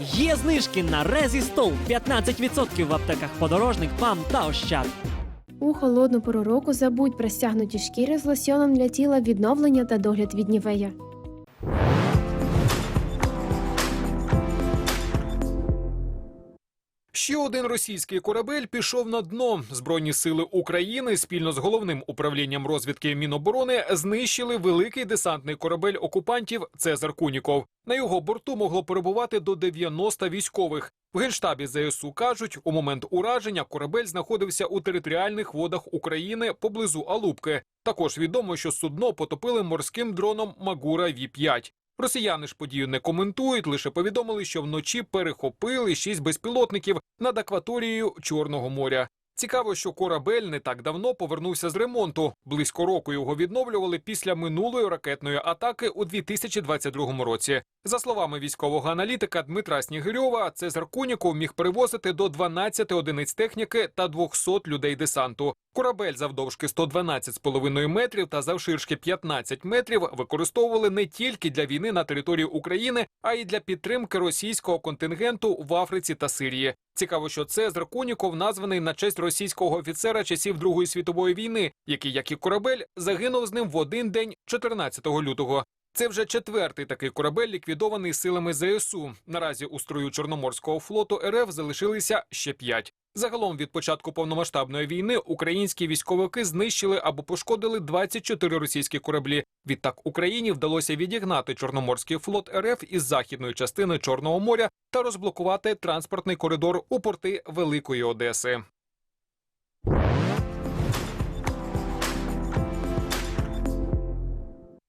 Є знижки на Резістол 15% в аптеках подорожник, ПАМ та Ощад. У холодну пору року забудь про стягнуті шкіри з лосьоном для тіла відновлення та догляд від нівея. Ще один російський корабель пішов на дно. Збройні сили України спільно з головним управлінням розвідки Міноборони знищили великий десантний корабель окупантів Цезар Куніков. На його борту могло перебувати до 90 військових. В генштабі ЗСУ кажуть, у момент ураження корабель знаходився у територіальних водах України поблизу Алубки. Також відомо, що судно потопили морським дроном Магура Ві 5 Росіяни ж подію не коментують, лише повідомили, що вночі перехопили шість безпілотників над акваторією Чорного моря. Цікаво, що корабель не так давно повернувся з ремонту. Близько року його відновлювали після минулої ракетної атаки у 2022 році. За словами військового аналітика Дмитра Снігирьова, Цезар Куніков міг перевозити до 12 одиниць техніки та 200 людей десанту. Корабель завдовжки 112,5 метрів та завширшки 15 метрів використовували не тільки для війни на території України, а й для підтримки російського контингенту в Африці та Сирії. Цікаво, що Цезар Куніков названий на честь російського офіцера часів Другої світової війни, який, як і корабель, загинув з ним в один день 14 лютого. Це вже четвертий такий корабель, ліквідований силами ЗСУ. Наразі у строю Чорноморського флоту РФ залишилися ще п'ять. Загалом від початку повномасштабної війни українські військовики знищили або пошкодили 24 російські кораблі. Відтак Україні вдалося відігнати Чорноморський флот РФ із західної частини Чорного моря та розблокувати транспортний коридор у порти Великої Одеси.